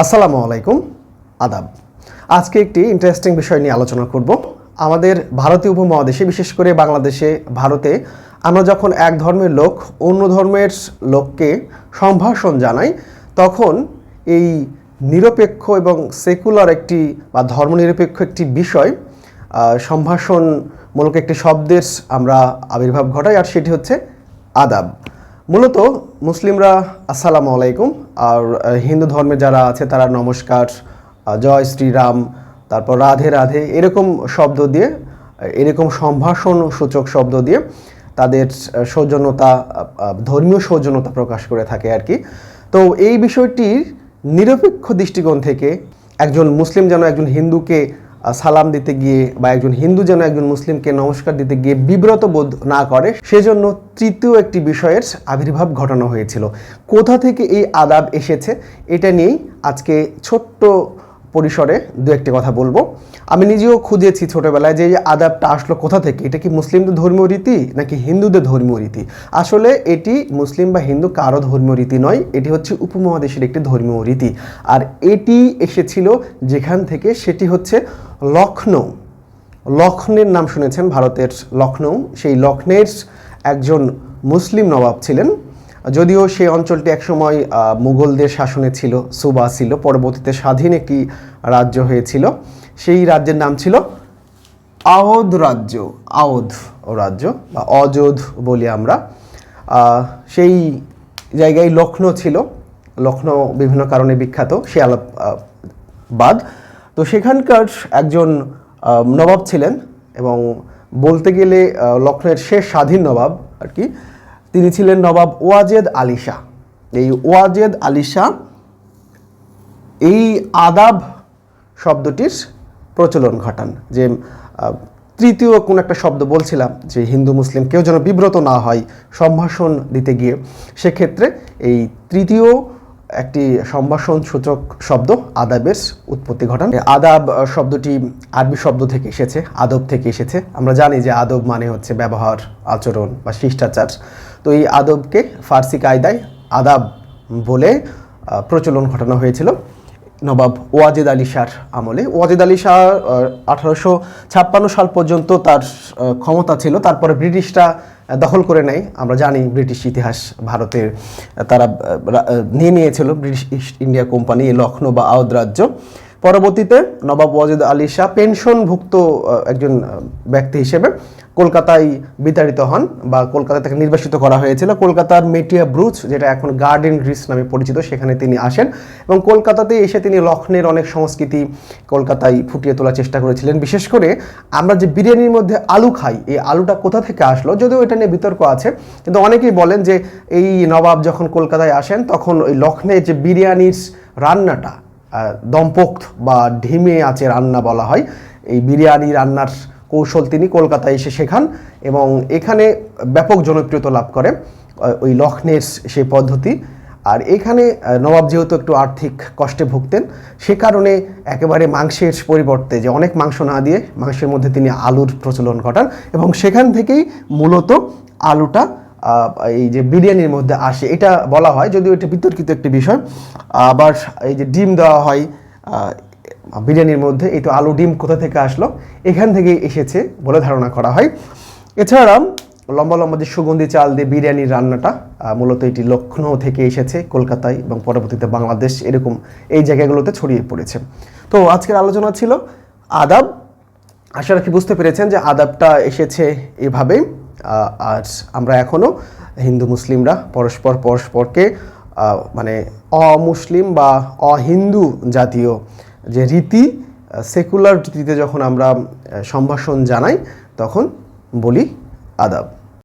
আসসালামু আলাইকুম। আদাব। আজকে একটি ইন্টারেস্টিং বিষয় নিয়ে আলোচনা করব। আমাদের ভারতীয় উপমহাদেশে, বিশেষ করে বাংলাদেশে, ভারতে, আমরা যখন এক ধর্মের লোক, অন্য ধর্মের লোককে সম্ভাষণ জানাই, তখন এই নিরপেক্ষ এবং সেকুলার একটি বা ধর্মনিরপেক্ষ একটি বিষয় সম্ভাষণমূলক একটি শব্দের আমরা আবির্ভাব ঘটাই, আর সেটি হচ্ছে আদাব। মূলত মুসলিমরা আসসালামু আলাইকুম, আর হিন্দু ধর্মে যারা আছে তারা নমস্কার জয় শ্রীরাম, তারপর রাধে রাধে, এরকম শব্দ দিয়ে এরকম সম্ভাষণ সূচক শব্দ দিয়ে তাদের সৌজন্যতা ধর্মীয় সৌজন্যতা প্রকাশ করে থাকে আর কি। তো এই বিষয়টির নিরপেক্ষ দৃষ্টিকোণ থেকে একজন মুসলিম যেন একজন হিন্দুকে সালাম দিতে গিয়ে বা একজন হিন্দু যেন একজন মুসলিমকে নমস্কার দিতে গিয়ে বিব্রত বোধ না করে, সেজন্য তৃতীয় একটি বিষয়ের আবির্ভাব ঘটানো হয়েছিল। কোথা থেকে এই আদাব এসেছে? এটা নিয়েই আজকে ছোট্ট পরিসরে দু একটি কথা বলব। আমি নিজেও খুঁজেছি ছোটোবেলায় যে আদাবটা আসলো কোথা থেকে। এটা কি মুসলিমদের ধর্মীয় রীতি নাকি হিন্দুদের ধর্মীয় রীতি? আসলে এটি মুসলিম বা হিন্দু কারও ধর্মীয় রীতি নয়, এটি হচ্ছে উপমহাদেশের একটি ধর্মীয় রীতি। আর এটি এসেছিল যেখান থেকে সেটি হচ্ছে লখনৌ। লখনের নাম শুনেছেন ভারতের লখনৌ। সেই লখনের একজন মুসলিম নবাব ছিলেন। যদিও সেই অঞ্চলটি একসময় মুঘলদের শাসনে ছিল, সুবা ছিল, পরবর্তীতে স্বাধীন একটি রাজ্য হয়েছিল। সেই রাজ্যের নাম ছিল আওধ রাজ্য আওধ রাজ্য বা অযোধ বলি আমরা। সেই জায়গায় লখনৌ ছিল লখনৌ বিভিন্ন কারণে বিখ্যাত সে আলাপ বাদ তো সেখানকার একজন নবাব ছিলেন এবং বলতে গেলে লখনৌয়ের শেষ স্বাধীন নবাব আর কি। তিনি ছিলেন নবাব ওয়াজেদ আলী শাহ। এই ওয়াজেদ আলী শাহ এই আদাব শব্দটির প্রচলন ঘটান যে তৃতীয় কোন একটা শব্দ বলছিলাম যে, হিন্দু মুসলিম কেউ যেন বিব্রত না হয়, সম্ভাষণ দিতে গিয়ে। সেক্ষেত্রে এই তৃতীয় একটি সম্ভাষণ সূচক শব্দ, আদাবের উৎপত্তি ঘটান। আদাব শব্দটি আরবি শব্দ থেকে এসেছে, আদব থেকে এসেছে। আমরা জানি যে আদব মানে হচ্ছে ব্যবহার, আচরণ বা শিষ্টাচার। তো এই আদবকে ফার্সি কায়দায় আদাব বলে প্রচলন ঘটানো হয়েছিল। নবাব ওয়াজেদ আলী শাহর আমলে। ওয়াজেদ আলী শাহ আঠারোশো ছাপ্পান্ন সাল পর্যন্ত তার ক্ষমতা ছিল। তারপরে ব্রিটিশরা দখল করে নেয়। আমরা জানি ব্রিটিশ ইতিহাস ভারতের তারা নিয়ে নিয়েছিল British East India company Lucknow বা আওধ রাজ্য। পরবর্তীতে নবাব ওয়াজেদ আলী শাহ পেনশনভুক্ত একজন ব্যক্তি হিসেবে কলকাতায় বিতাড়িত হন বা কলকাতা থেকে নির্বাসিত করা হয়েছিল। কলকাতার মেটিয়া ব্রুচ, যেটা এখন গার্ডেন গ্রিস নামে পরিচিত, সেখানে তিনি আসেন এবং কলকাতাতে এসে তিনি লখনের অনেক সংস্কৃতি কলকাতায় ফুটিয়ে তোলার চেষ্টা করেছিলেন। বিশেষ করে আমরা যে বিরিয়ানির মধ্যে আলু খাই, এই আলুটা কোথা থেকে আসলো যদিও এটা নিয়ে বিতর্ক আছে, কিন্তু অনেকেই বলেন যে এই নবাব যখন কলকাতায় আসেন, তখন ওই লখনে যে বিরিয়ানির রান্নাটা আহ, দম্পোক্ত বা ঢিমে আছে রান্না বলা হয়। এই বিরিয়ানি রান্নার কৌশল তিনি কলকাতায় এসে শেখান এবং এখানে ব্যাপক জনপ্রিয়তা লাভ করে ওই লখনের সেই পদ্ধতি। আর এখানে নবাব যেহেতু একটু আর্থিক কষ্টে ভুগতেন সে কারণে একেবারে মাংসের পরিবর্তে যে অনেক মাংস না দিয়ে মাংসের মধ্যে তিনি আলুর প্রচলন ঘটান এবং সেখান থেকেই মূলত আলুটা এই যে বিরিয়ানির মধ্যে আসে, এটা বলা হয়, যদিও এটা বিতর্কিত একটি বিষয়। আবার এই যে ডিম দেওয়া হয় বিরিয়ানির মধ্যে, এই তো আলু ডিম কোথা থেকে আসলো? এখান থেকে এসেছে বলে ধারণা করা হয়। এছাড়া, লম্বা লম্বা যে সুগন্ধি চাল দিয়ে বিরিয়ানির রান্নাটা মূলত এটি লখনৌ থেকে এসেছে, কলকাতায় এবং পরবর্তীতে বাংলাদেশ, এরকম এই জায়গাগুলোতে ছড়িয়ে পড়েছে। তো আজকের আলোচনা ছিল আদাব। আশা রাখি বুঝতে পেরেছেন যে আদাবটা এসেছে এভাবেই। আর আমরা এখনও হিন্দু মুসলিমরা পরস্পর পরস্পরকে মানে অমুসলিম বা অহিন্দু জাতীয় যে রীতি সেকুলার রীতিতে যখন আমরা সম্ভাষণ জানাই, তখন বলি আদাব।